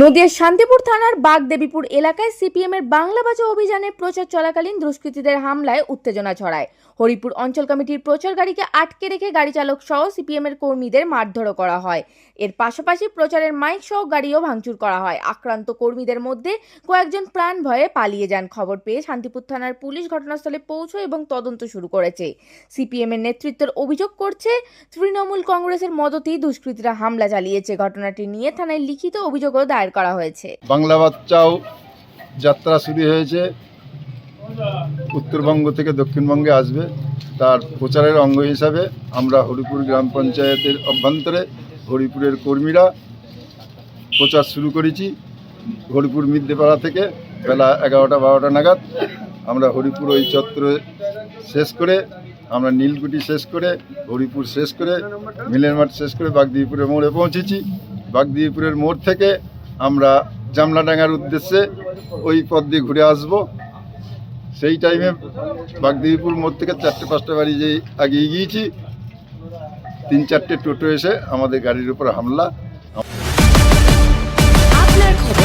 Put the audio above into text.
নদিয়ার শান্তিপুর থানার বাগদেবীপুর এলাকায় সিপিএমের বাংলা বাঁচা অভিযানের প্রচার চলাকালীন দুষ্কৃতীদের হামলায় উত্তেজনা ছড়ায়। হরিপুর অঞ্চল কমিটির প্রচার গাড়িকে আটকে রেখে গাড়ি চালক সহ সিপিএমের কর্মীদের মারধরও করা হয়। এর পাশাপাশি প্রচারের মাইক সহ গাড়িও ভাঙচুর করা হয়। আক্রান্ত কর্মীদের মধ্যে কয়েকজন প্রাণ ভয়ে পালিয়ে যান খবর পেয়ে শান্তিপুর থানার পুলিশ ঘটনাস্থলে পৌঁছয় এবং তদন্ত শুরু করেছে। সিপিএমের নেতৃত্বের অভিযোগ করছে, তৃণমূল কংগ্রেসের মদতেই দুষ্কৃতীরা হামলা চালিয়েছে। ঘটনাটি নিয়ে থানায় লিখিত অভিযোগও দায়ের করা হয়েছে। বাংলা বাচ্চাও যাত্রা শুরু হয়েছে। উত্তরবঙ্গ থেকে দক্ষিণবঙ্গে আসবে। তার প্রচারের অঙ্গ হিসাবে আমরা হরিপুর গ্রাম পঞ্চায়েতের অভ্যন্তরে হরিপুরের কর্মীরা প্রচার শুরু করেছি। হরিপুর মিদ্যেপাড়া থেকে বেলা এগারোটা বারোটা নাগাদ আমরা হরিপুর ওই চত্বরে শেষ করে, আমরা নীলকুঠি শেষ করে, হরিপুর শেষ করে, মিলের মাঠ শেষ করে বাগদিপুরের মোড়ে পৌঁছেছি। বাগদিপুরের মোড় থেকে আমরা জামলাডাঙ্গার উদ্দেশ্যে ওই পথ দিয়ে ঘুরে আসব। সেই টাইমে বাগদেবীপুর মোড় থেকে চারটে, পাঁচটা বাড়ি যে আগে এগিয়েছি, তিন, চারটে টোটো এসে আমাদের গাড়ির উপর হামলা। খবর